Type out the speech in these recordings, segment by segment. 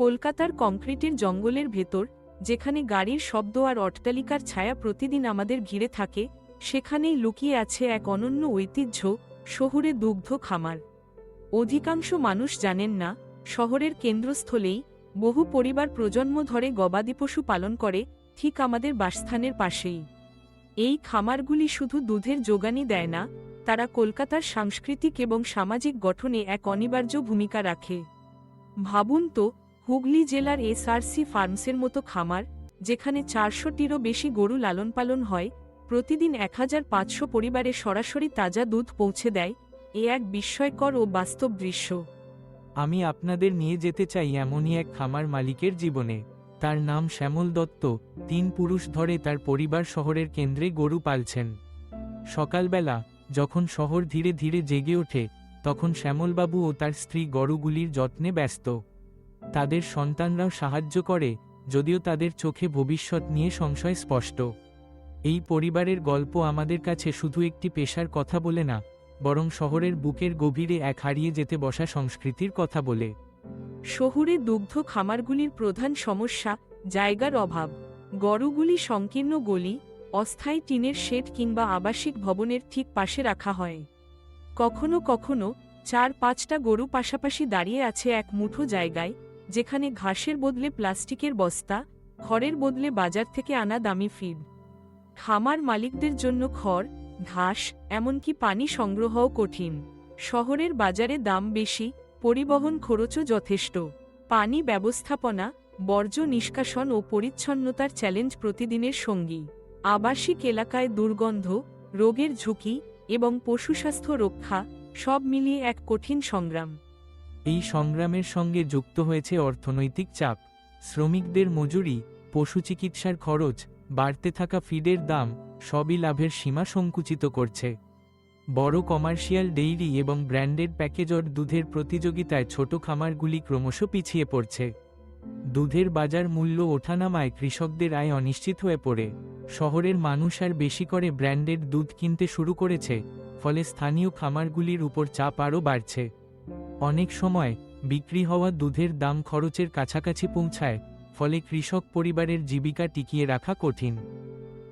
কলকাতার কংক্রিটের জঙ্গলের ভেতর, যেখানে গাড়ির শব্দ আর অট্টালিকার ছায়া প্রতিদিন আমাদের ঘিরে থাকে, সেখানেই লুকিয়ে আছে এক অনন্য ঐতিহ্য, শহুরে দুগ্ধ খামার। অধিকাংশ মানুষ জানেন না, শহরের কেন্দ্রস্থলেই বহু পরিবার প্রজন্ম ধরে গবাদি পশু পালন করে, ঠিক আমাদের বাসস্থানের পাশেই। এই খামারগুলি শুধু দুধের যোগানই দেয় না, তারা কলকাতার সাংস্কৃতিক এবং সামাজিক গঠনে এক অনিবার্য ভূমিকা রাখে। ভাবুন তো হুগলি জেলার এসআরসি ফার্মসের মতো খামার, যেখানে চারশোটিরও বেশি গরু লালন পালন হয়, প্রতিদিন এক হাজার পাঁচশো পরিবারে সরাসরি তাজা দুধ পৌঁছে দেয়, এ এক বিস্ময়কর ও বাস্তব দৃশ্য। আমি আপনাদের নিয়ে যেতে চাই এমনই এক খামার মালিকের জীবনে। তার নাম শ্যামল দত্ত, তিন পুরুষ ধরে তার পরিবার শহরের কেন্দ্রে গরু পালছেন। সকালবেলা, যখন শহর ধীরে ধীরে জেগে ওঠে, তখন শ্যামলবাবু ও তার স্ত্রী গরুগুলির যত্নে ব্যস্ত। তাদের সন্তানরাও সাহায্য করে, যদিও তাদের চোখে ভবিষ্যৎ নিয়ে সংশয় স্পষ্ট। এই পরিবারের গল্প আমাদের কাছে শুধু একটি পেশার কথা বলে না, বরং শহরের বুকের গভীরে এক হারিয়ে যেতে বসা সংস্কৃতির কথা বলে। শহুরে দুগ্ধ খামারগুলির প্রধান সমস্যা জায়গার অভাব। গরুগুলি সংকীর্ণ গলি, অস্থায়ী টিনের শেড কিংবা আবাসিক ভবনের ঠিক পাশে রাখা হয়। কখনো কখনো চার পাঁচটা গরু পাশাপাশি দাঁড়িয়ে আছে এক মুঠো জায়গায় যেখানে ঘাসের বদলে প্লাস্টিকের বস্তা, খড়ের বদলে বাজার থেকে আনা দামি ফিড। খামার মালিকদের জন্য খড়, ঘাস, এমনকি পানি সংগ্রহও কঠিন। শহরের বাজারে দাম বেশি, পরিবহন খরচও যথেষ্ট। পানি ব্যবস্থাপনা, বর্জ্য নিষ্কাশন ও পরিচ্ছন্নতার চ্যালেঞ্জ প্রতিদিনের সঙ্গী। আবাসিক এলাকায় দুর্গন্ধ, রোগের ঝুঁকি এবং পশুস্বাস্থ্য রক্ষা সব মিলিয়ে এক কঠিন সংগ্রাম। এই সংগ্রামের সঙ্গে যুক্ত হয়েছে অর্থনৈতিক চাপ। শ্রমিকদের মজুরি, পশু চিকিৎসার খরচ, বাড়তে থাকা ফিডের দাম, সবই লাভের সীমা সংকুচিত করছে। বড় কমার্শিয়াল ডেইরি এবং ব্র্যান্ডেড প্যাকেজর দুধের প্রতিযোগিতায় ছোট খামারগুলি ক্রমশ পিছিয়ে পড়ছে। দুধের বাজার মূল্য ওঠানামায় কৃষকদের আয় অনিশ্চিত হয়ে পড়ে। শহরের মানুষ আর বেশি করে ব্র্যান্ডেড দুধ কিনতে শুরু করেছে, ফলে স্থানীয় খামারগুলির উপর চাপ আরও বাড়ছে। অনেক সময় বিক্রি হওয়া দুধের দাম খরচের কাছাকাছি পৌঁছায়, ফলে কৃষক পরিবারের জীবিকা টিকিয়ে রাখা কঠিন।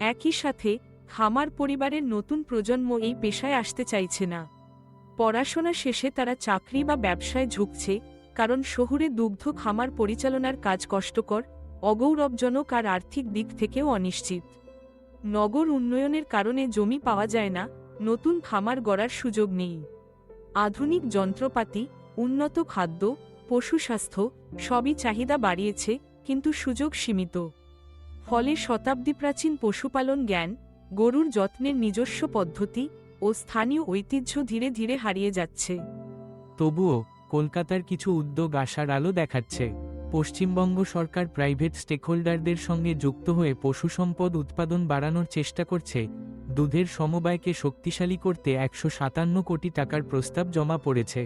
একই সাথে, খামার পরিবারের নতুন প্রজন্ম এই পেশায় আসতে চাইছে না। পড়াশোনা শেষে তারা চাকরি বা ব্যবসায় ঝুঁকছে, কারণ শহুরে দুগ্ধ খামার পরিচালনার কাজ কষ্টকর, অগৌরবজনক আর আর্থিক দিক থেকেও অনিশ্চিত। নগর উন্নয়নের কারণে জমি পাওয়া যায় না, নতুন খামার গড়ার সুযোগ নেই। আধুনিক যন্ত্রপাতি, উন্নত খাদ্য, পশু স্বাস্থ্য সবই চাহিদা বাড়িয়েছে, কিন্তু সুযোগ সীমিত। ফলে শতাব্দী প্রাচীন পশুপালন জ্ঞান, গরুর যত্নের নিজস্ব পদ্ধতি ও স্থানীয় ঐতিহ্য ধীরে ধীরে হারিয়ে যাচ্ছে। তবুও কলকাতার কিছু উদ্যোগ আশার আলো দেখাচ্ছে। পশ্চিমবঙ্গ সরকার প্রাইভেট স্টেকহোল্ডারদের সঙ্গে যুক্ত হয়ে পশু সম্পদ উৎপাদন বাড়ানোর চেষ্টা করছে দুধের সমবায়কে শক্তিশালী করতে একশো সাতান্ন কোটি টাকার প্রস্তাব জমা পড়েছে।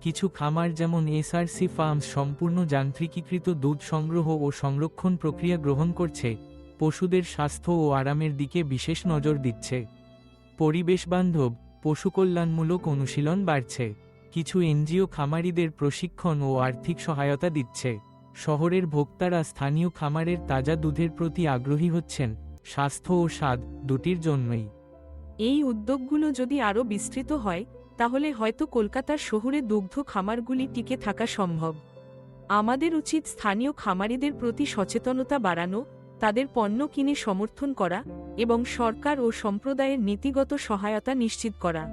কিছু খামার যেমন এসআরসি ফার্মস সম্পূর্ণ যান্ত্রিকীকৃত দুধ সংগ্রহ ও সংরক্ষণ প্রক্রিয়া গ্রহণ করছে, পশুদের স্বাস্থ্য ও আরামের দিকে বিশেষ নজর দিচ্ছে। পরিবেশবান্ধব পশুকল্যাণমূলক অনুশীলন বাড়ছে, কিছু এনজিও খামারিদের প্রশিক্ষণ ও আর্থিক সহায়তা দিচ্ছে। শহরের ভোক্তারা স্থানীয় খামারের তাজা দুধের প্রতি আগ্রহী হচ্ছেন। স্বাস্থ্য ও স্বাদ দুটির জন্যই। এই উদ্যোগগুলো যদি আরও বিস্তৃত হয়, তাহলে হয়তো কলকাতার শহুরে দুগ্ধ খামারগুলি টিকে থাকা সম্ভব। আমাদের উচিত স্থানীয় খামারিদের প্রতি সচেতনতা বাড়ানো, তাদের পণ্য কিনে সমর্থন করা এবং সরকার ও সম্প্রদায়ের নীতিগত সহায়তা নিশ্চিত করা।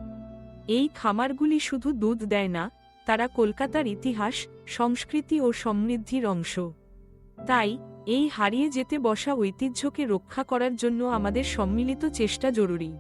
এই খামারগুলি শুধু দুধ দেয় না, তারা কলকাতার ইতিহাস, সংস্কৃতি ও সমৃদ্ধির অংশ। তাই এই হারিয়ে যেতে বসা ঐতিহ্যকে রক্ষা করার জন্য আমাদের সম্মিলিত চেষ্টা জরুরি।